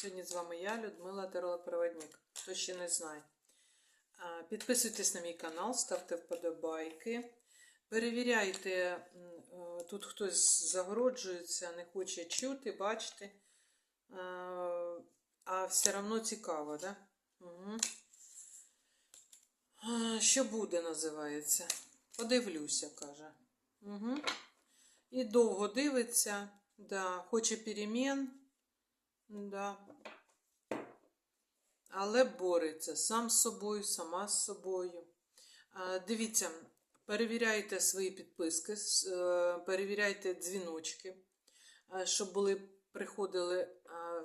Сьогодні з вами я, Людмила Теролопроводник. Хто ще не знає. Підписуйтесь на мій канал, ставте вподобайки. Перевіряйте, е, тут хтось загороджується, не хоче чути, бачити. А все одно цікаво, да? Угу. Що буде, називається? Подивлюся, каже. Угу. І довго дивиться, да, хоче перемін, да. але бореться сам з собою, сама з собою. Дивіться, перевіряйте свої підписки, е, перевіряйте дзвіночки, щоб були, приходили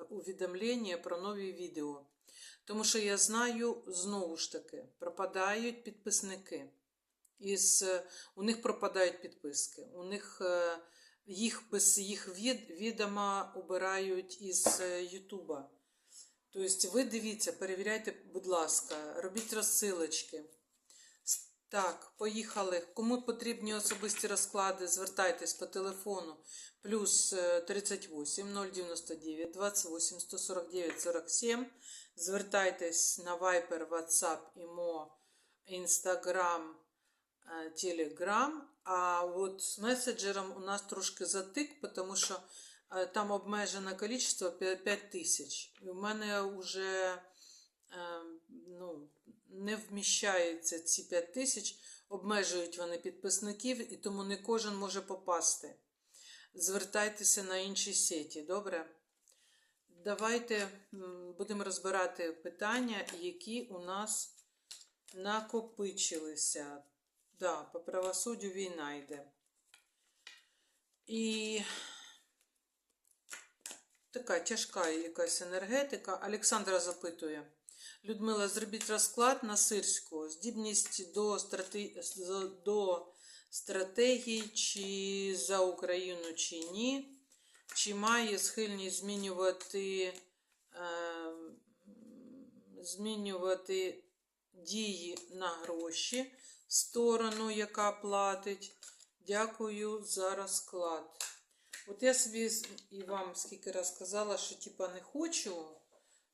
увідомлення про нові відео. Тому що я знаю, знову ж таки, пропадають підписники. Із, е, у них пропадають підписки. У них е, їх без їх від, відома обирають із е, Ютуба. Тобто ви дивіться, перевіряйте, будь ласка, робіть розсилочки. Так, поїхали. Кому потрібні особисті розклади, звертайтесь по телефону плюс е, 38 099 28 149 47. Звертайтесь на Viber, WhatsApp, ІМО, Instagram, е, Telegram. А от з меседжером у нас трошки затик, тому що е, там обмежене кількість 5 тисяч. І в мене вже е, ну, не вміщаються ці 5 тисяч, обмежують вони підписників, і тому не кожен може попасти. Звертайтеся на інші сеті, добре? Давайте будемо розбирати питання, які у нас накопичилися. Да, по правосуддю війна йде. І така тяжка якась енергетика. Олександра запитує. Людмила, зробіть розклад на сирську. Здібність до, страте... до стратегій, чи за Україну, чи ні. Чи має схильність змінювати, е, змінювати дії на гроші сторону, яка платить. Дякую за розклад. От я собі і вам скільки раз казала, що типа не хочу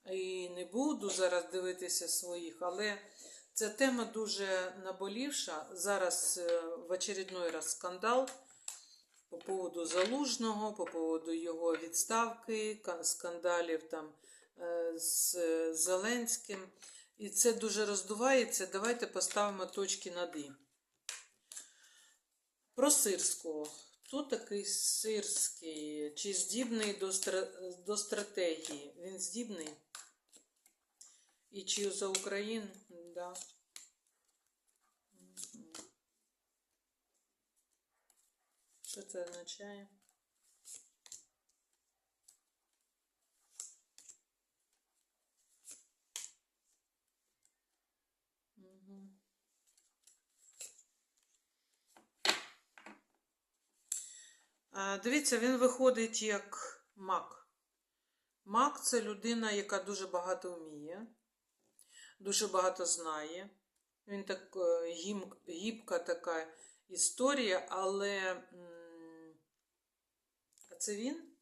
і не буду зараз дивитися своїх, але ця тема дуже наболівша. Зараз е, в очередной раз скандал по поводу Залужного, по поводу його відставки, скандалів там е, з Зеленським. І це дуже роздувається. Давайте поставимо точки над «і». Про Сирського. Хто такий Сирський? Чи здібний до, стра... до стратегії? Він здібний? І чи за Україну? Да. Що це означає? Дивіться, він виходить як маг. Маг це людина, яка дуже багато вміє, дуже багато знає. Він так е, гібка така історія, але. А це він?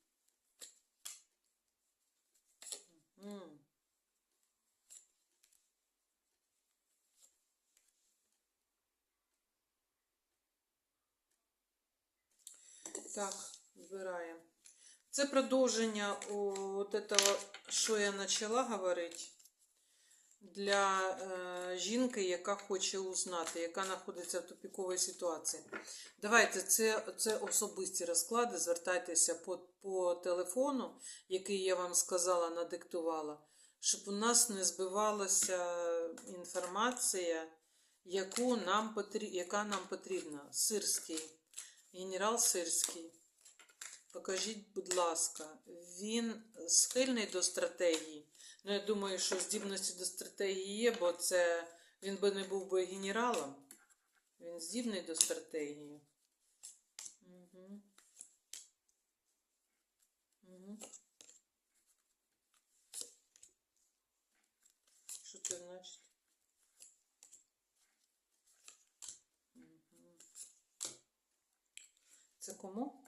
Так, збираємо. Це продовження от этого, що я почала говорити, для е, жінки, яка хоче узнати, яка знаходиться в тупіковій ситуації. Давайте, це, це особисті розклади. Звертайтеся по, по телефону, який я вам сказала, надиктувала, щоб у нас не збивалася інформація, яку нам потрі... яка нам потрібна. Сирський, генерал Сирський. Покажіть, будь ласка, він схильний до стратегії. Ну, я думаю, що здібності до стратегії є, бо це він би не був би генералом. Він здібний до стратегії. Угу. Угу. Що це значить? Це кому?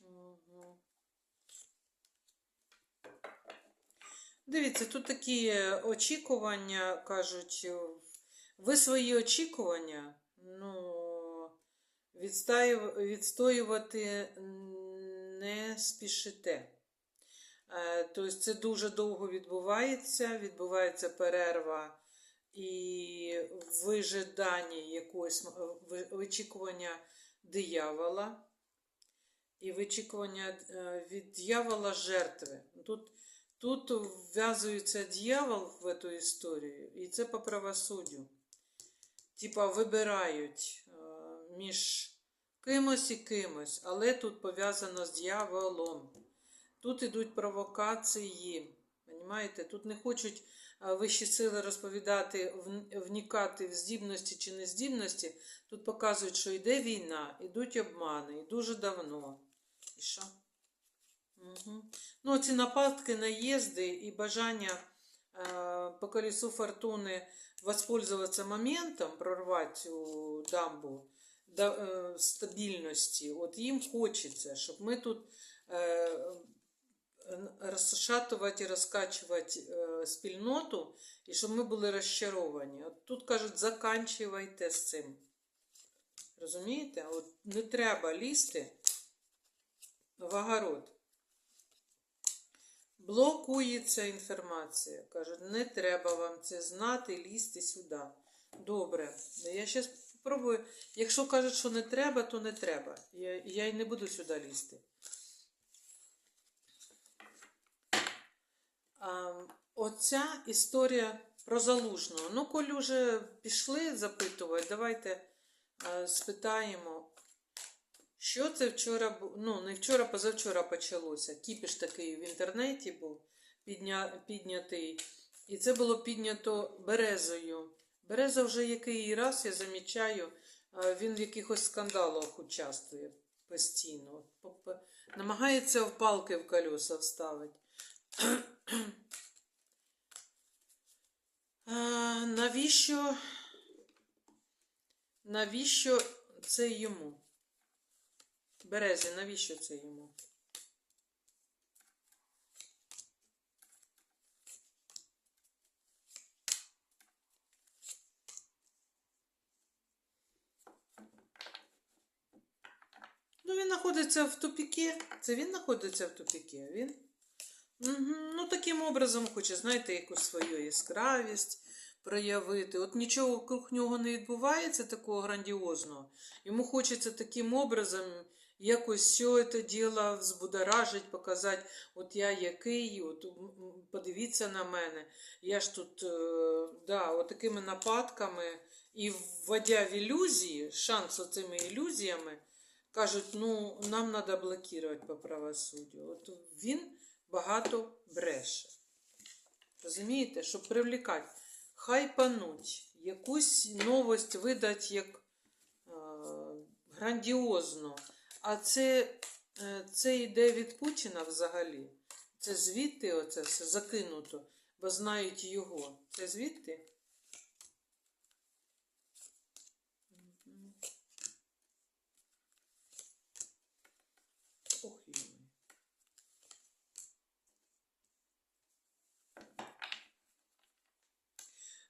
Угу. Дивіться, тут такі очікування, кажуть, е, ви свої очікування, ну, відстоювати не спішите. Е, Тобто це дуже довго відбувається, відбувається перерва і вижидання якогось е, вичікування диявола і вичікування від диявола жертви. Тут, тут вв'язується диявол в эту історію, і це по правосуддю. Типа вибирають е, між кимось і кимось, але тут пов'язано з дьяволом. Тут ідуть провокації. Понімаєте? Тут не хочуть вищі сили розповідати, вн- вникати в здібності чи нездібності. Тут показують, що йде війна, ідуть обмани, і дуже давно. І що? Угу. Ну, ці нападки, наїзди і бажання е, по колесу фортуни воспользоваться моментом, прорвати цю дамбу да, е, стабільності. От їм хочеться, щоб ми тут е, розшатувати і розкачувати е, спільноту, і щоб ми були розчаровані. От тут кажуть, заканчивайте з цим. Розумієте? От не треба лізти в огород. Блокується інформація. Кажуть, не треба вам це знати, лізти сюди. Добре. Я зараз спробую. Якщо кажуть, що не треба, то не треба. Я, я й не буду сюди лізти. А, оця історія про залужного. Ну, коли вже пішли запитувати, давайте а, спитаємо, що це вчора ну, не вчора, позавчора почалося. Кіпіш такий в інтернеті був підня... піднятий. І це було піднято березою. Береза вже який раз, я замічаю, він в якихось скандалах участвує постійно. Намагається в палки в колеса вставити. Навіщо? Навіщо це йому? Березі, навіщо це йому? Ну, він знаходиться в тупіки. Це він знаходиться в тупіки. Він. Ну, таким образом хоче, знаєте, якусь свою яскравість проявити. От нічого вокруг нього не відбувається такого грандіозного. Йому хочеться таким образом якось все це діло взбудоражить, показати, от я який, от подивіться на мене. Я ж тут, е, да, от такими нападками і вводя в ілюзії, шанс оцими ілюзіями, кажуть, ну, нам треба блокувати по правосуддю. От він багато бреше. Розумієте, щоб привлікати, хайпануть, якусь новость видати як е, грандіозно. А це, е, це йде від Путіна взагалі. Це звідти оце все закинуто, бо знають його. Це звідти? Ох.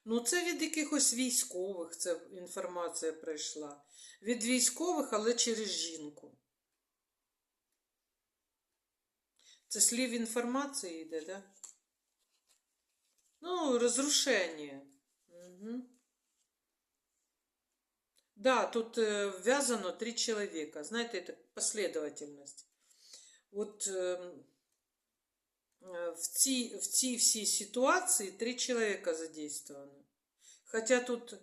Ну, це від якихось військових ця інформація прийшла. Від військових, але через жінку. Це слів інформації йде, да? Ну, розрушення. Угу. Да, тут э, ввязано три человека. Знаете, это последовательность. Вот э, э, в цій, в цій всій ситуації три чоловіка задействовано. Хоча тут. Е,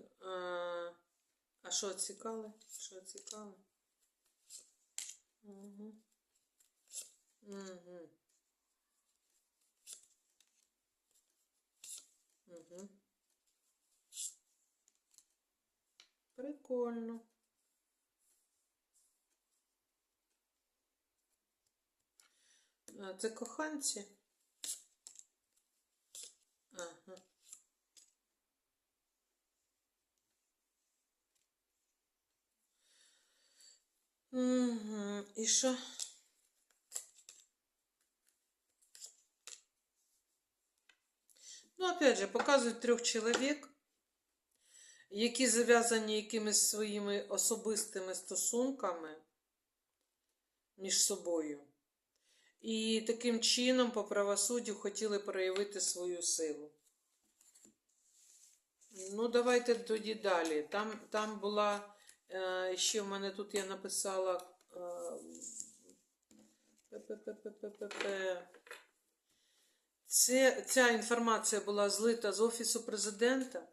а що цікаве? Що цікаве? Угу. Угу. Угу. Прикольно. А, Це коханці? Ага. Угу. І що? Ну, опять же, показують трьох чоловік, які зав'язані якимись своїми особистими стосунками між собою. І таким чином по правосуддю хотіли проявити свою силу. Ну, давайте тоді далі. Там, там була е, ще в мене тут я написала. Е. Це, ця інформація була злита з Офісу президента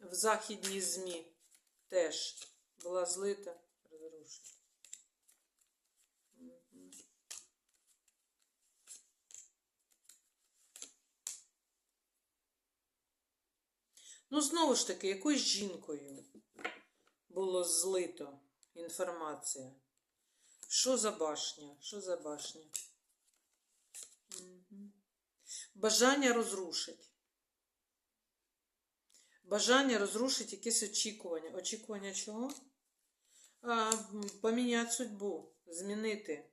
в західній ЗМІ теж була злита. Ну, знову ж таки, якоюсь жінкою було злито інформація. Що за башня? Що за башня? Бажання розрушить. Бажання розрушить якесь очікування. Очікування чого? А, поміняти судьбу, змінити,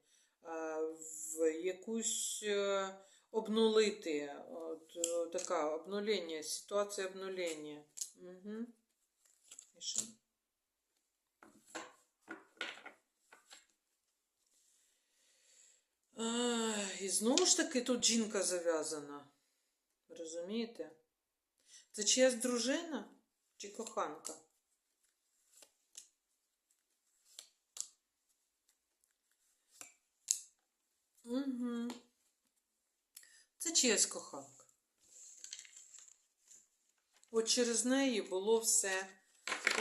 а, в якусь е, обнулити. От, е, така обнулення, ситуація обнулення. Угу. І знову ж таки тут жінка зав'язана. Розумієте? Це чиясь дружина чи коханка? Угу. Це чиясь коханка. От через неї було все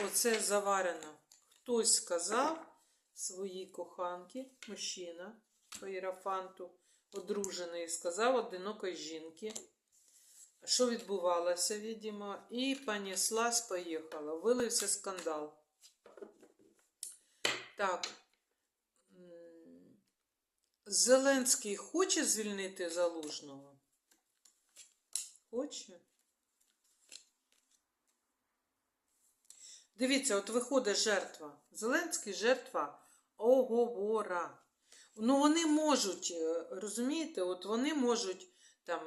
оце заварено. Хтось сказав своїй коханці, мужчина по іерафанту, одружений, сказав одинокої жінки, що відбувалося, відомо, і понеслась, поїхала. Вилився скандал. Так. Зеленський хоче звільнити залужного? Хоче? Дивіться, от виходить жертва. Зеленський жертва оговора. Ну, вони можуть, е, розумієте, от вони можуть там,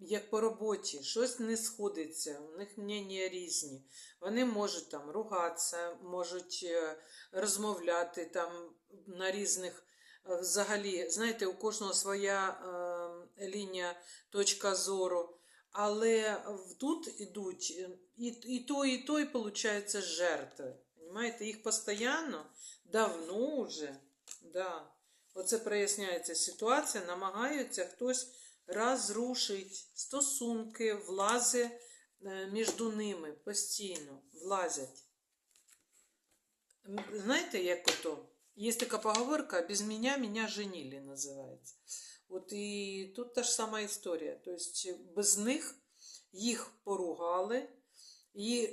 як по роботі, щось не сходиться, у них мнення різні. Вони можуть там ругатися, можуть е, розмовляти там на різних е, взагалі, знаєте, у кожного своя е, лінія, точка зору. Але тут ідуть і, і той, і той, виходить, жертви. Понимаєте, їх постійно, давно вже, да. Оце проясняється ситуація, намагаються хтось розрушити стосунки, влази е, між ними постійно, влазять. Знаєте, як ото? Є така поговорка «без меня меня женили» називається. От і тут та ж сама історія. Тобто без них їх поругали,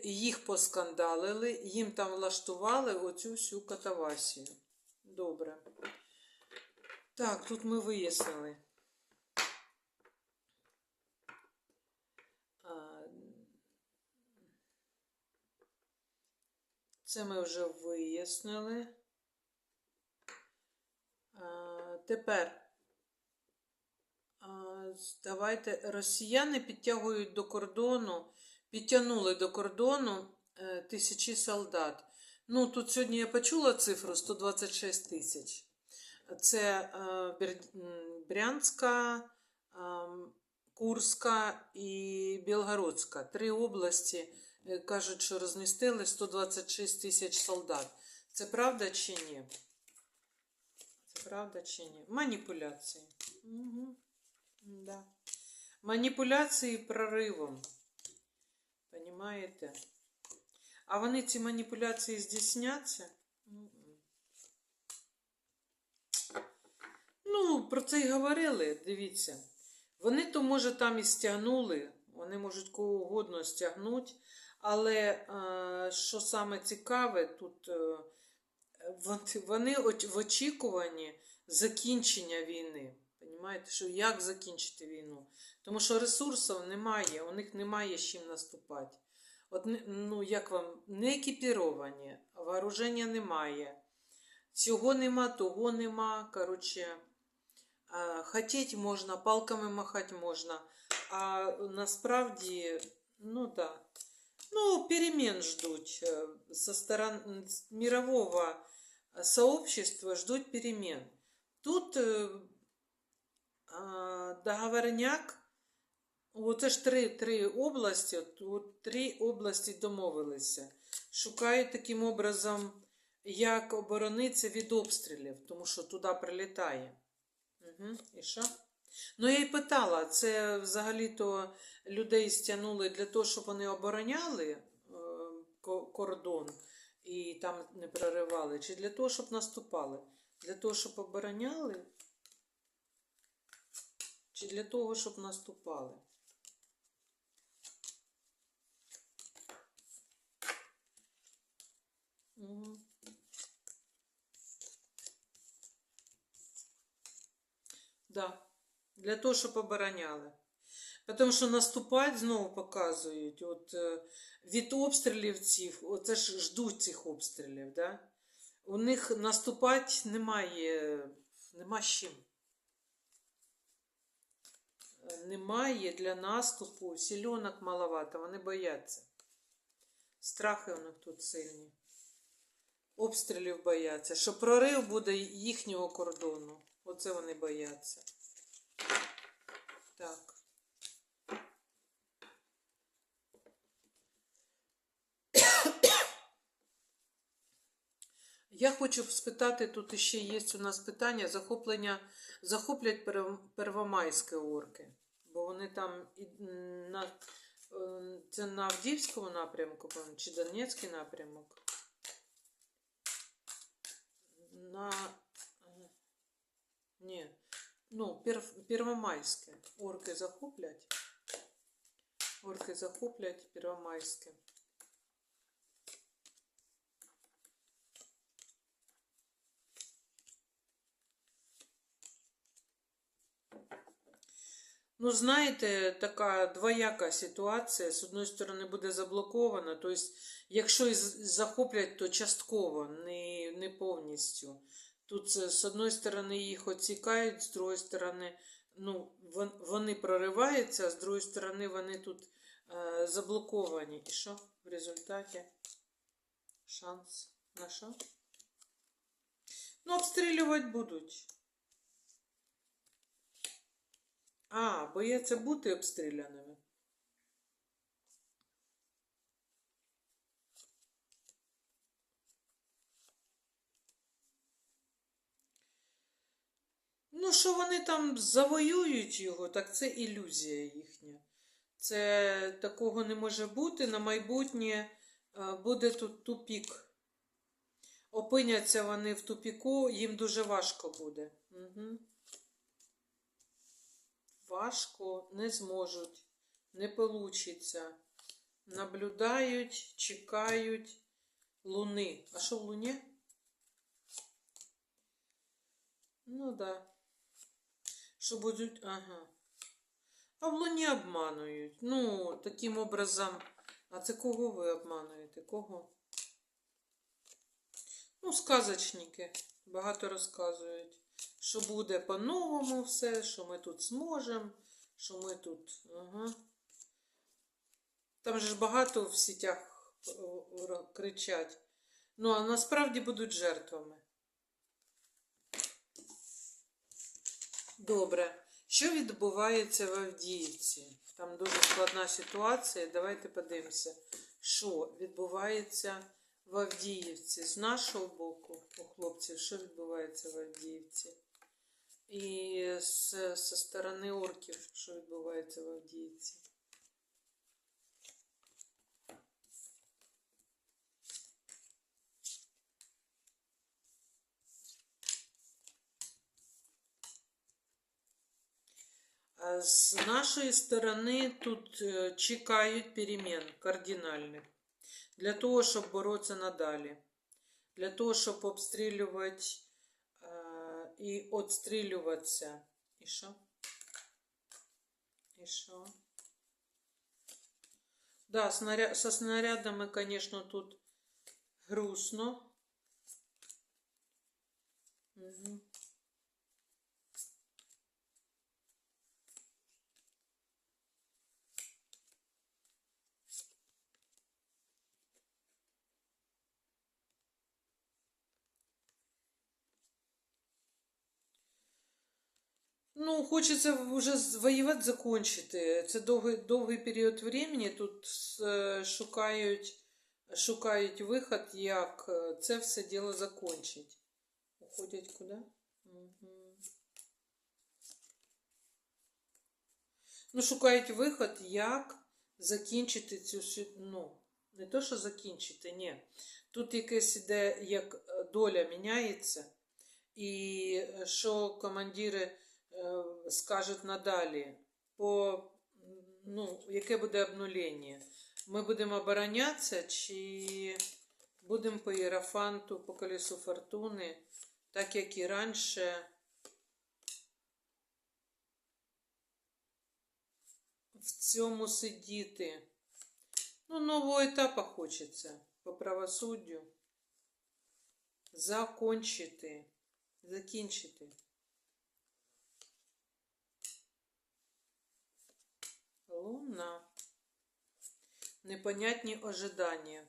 їх поскандалили, їм там влаштували оцю всю катавасію. Добре. Так, тут ми вияснили. Це ми вже вияснили. Тепер давайте росіяни підтягують до кордону, підтягнули до кордону е, тисячі солдат. Ну, тут сьогодні я почула цифру 126 тисяч. Це е, Брянська, ем, Курська і Білгородська. Три області е, кажуть, що розмістили 126 тисяч солдат. Це правда чи ні? Це правда чи ні? Маніпуляції. Угу. Да. Маніпуляції проривом. Понімаєте? А вони ці маніпуляції здійсняться? Ну, про це й говорили, дивіться. Вони то, може, там і стягнули, вони можуть кого угодно стягнути, але е, що саме цікаве, тут е, вони в очікуванні закінчення війни. Понімаєте, що як закінчити війну? Тому що ресурсів немає, у них немає з чим наступати. От, ну, як вам, не екіпіровані, вооруження немає. Цього нема, того нема. Коротше, хотіть можна, палками махати можна, А насправді, ну да. Ну, перемен ждуть. э, Со стороны с мирового сообщества ждут перемен. Тут э, а, договорняк, оце ж три, три області, тут три області домовилися. Шукають таким образом, як оборонитися від обстрілів, тому що туди прилітає. Угу. І що? Ну, я й питала, це взагалі-то людей стягнули для того, щоб вони обороняли е, кордон і там не проривали, чи для того, щоб наступали? Для того, щоб обороняли, чи для того, щоб наступали? Мгм. Да. Для того, щоб обороняли. Тому що наступати знову показують. От, е, від обстрілів цих, оце ж ждуть цих обстрілів. Да? У них наступати немає, нема з чим. Немає для наступу, сільонок маловато, вони бояться. Страхи у них тут сильні. Обстрілів бояться. Що прорив буде їхнього кордону. Оце вони бояться. Так. Я хочу спитати, тут ще є у нас питання захоплення, захоплять Первомайські орки, бо вони там на, е, це на Авдіївському напрямку, чи Донецький напрямок. На ні, ну, перв, Первомайське. Орки захоплять. Орки захоплять Первомайське. Ну, знаєте, така двояка ситуація. З одної сторони, буде заблокована. Тобто, якщо і захоплять, то частково, не, не повністю. Тут з одної сторони їх оцікають, з другої сторони, ну, вони прориваються, а з другої сторони, вони тут е, заблоковані. І що в результаті? Шанс на що? Ну, обстрілювати будуть. А, бояться бути обстріляними. Ну, що вони там завоюють його, так це ілюзія їхня. Це такого не може бути. На майбутнє е, буде тут тупік. Опиняться вони в тупіку, їм дуже важко буде. Угу. Важко, не зможуть, не получиться. Наблюдають, чекають луни. А що в луні? Ну да. Що будуть. Ага. А в луні обманують. Ну, таким образом. А це кого ви обмануєте? Кого? Ну, сказочники багато розказують, що буде по-новому все, що ми тут зможемо, що ми тут. Ага. Там же ж багато в сітях е, е, кричать. Ну, а насправді будуть жертвами. Добре. Що відбувається в Авдіївці? Там дуже складна ситуація. Давайте подивимося, що відбувається в Авдіївці з нашого боку, у хлопців, що відбувається в Авдіївці? І з, зі сторони орків, що відбувається в Авдіївці? А З нашої сторони тут е, чекають перемен кардинальних для того, щоб боротися надалі, для того, щоб обстрілювати е, і відстрілюватися. І що? І що? Да, снаря... со снарядами, конечно, тут грустно. Угу. Ну, хочеться вже з- воювати закінчити. Це довгий, довгий період времени. Тут шукають, шукають виход, як е, це все діло закінчити. Уходять куди? Угу. Ну, шукають виход, як закінчити цю ну, не то, що закінчити, ні. Тут якесь іде, як доля міняється, і що командири скажуть надалі, по, ну, яке буде обнулення. Ми будемо оборонятися чи будемо по Єрофанту, по колесу фортуни, так як і раніше. В цьому сидіти. Ну, нового етапу хочеться по правосуддю. Закончити. Закінчити. Луна. Непонятні ожидання.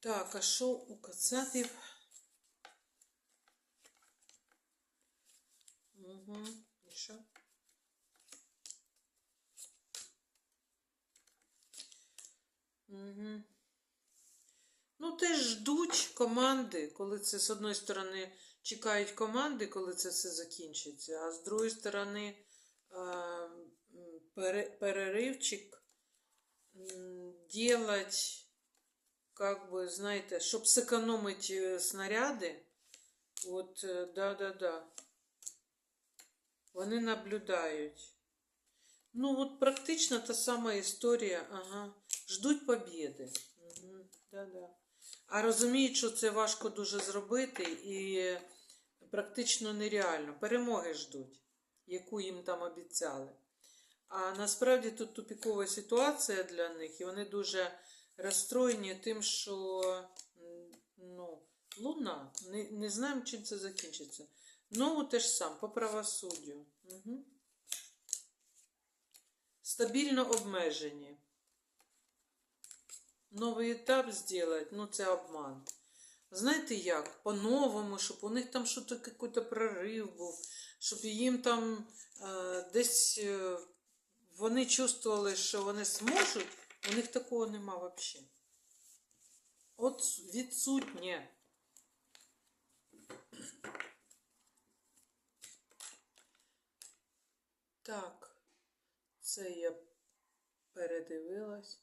Так, а що у кацапів? Угу. І що? Угу. Ну, теж ждуть команди, коли це з одної сторони чекають команди, коли це все закінчиться, а з другої сторони переривчик делать, как бы, знаєте, щоб зекономити е, снаряди. От, е, да-да-да. Вони наблюдають. Ну, от практично та сама історія. Ага. Ждуть побєди. Угу. Да-да. А розуміють, що це важко дуже зробити і практично нереально. Перемоги ждуть, яку їм там обіцяли. А насправді тут тупікова ситуація для них, і вони дуже розстроєні тим, що ну, луна. Не, не знаємо, чим це закінчиться. Ну, те ж сам, по правосуддю. Угу. Стабільно обмежені. Новий етап зробити, ну це обман. Знаєте як? По-новому, щоб у них там щось якийсь прорив був, щоб їм там е, десь е, вони чувствували, що вони зможуть, у них такого нема взагалі. От відсутнє. Так, це я передивилась.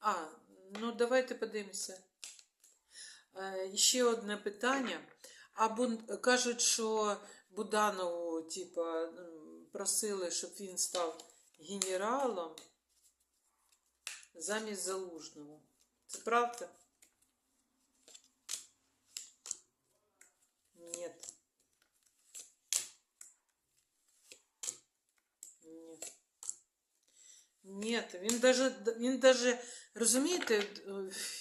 А, ну давайте подивимося. Е, ще одне питання. А кажуть, що Буданову, типа, просили, щоб він став генералом замість Залужного. Це правда? Нет. Нет. Нет, він даже, він даже, розумієте,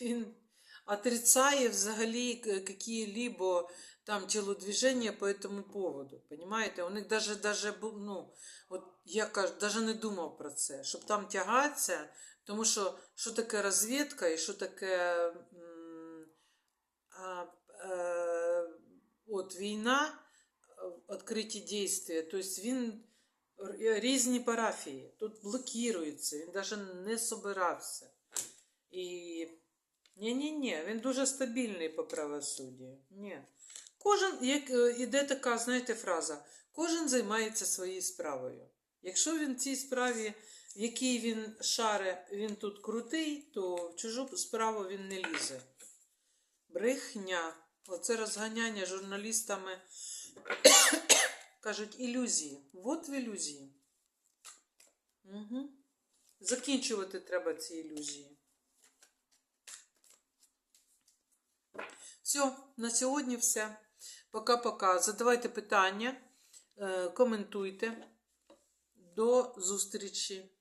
він отрицає взагалі к- какие-либо там телодвижения по этому поводу. Понимаете? У них даже, даже ну, от я кажу, даже не думав про це, щоб там тягатися, тому що що таке розвідка і що таке м, а, е, от війна, е, відкриті дійства. Тобто він різні парафії. Тут блокується, він навіть не собирався. І ні-ні-ні, він дуже стабільний по правосуддю. Ні. Кожен, як е, іде така, знаєте, фраза, кожен займається своєю справою. Якщо він в цій справі, в якій він шаре, він тут крутий, то в чужу справу він не лізе. Брехня. Оце розганяння журналістами кажуть ілюзії. От в ілюзії. Угу. Закінчувати треба ці ілюзії. Все, на сьогодні все. Пока-пока. Задавайте питання, е, коментуйте. До зустрічі.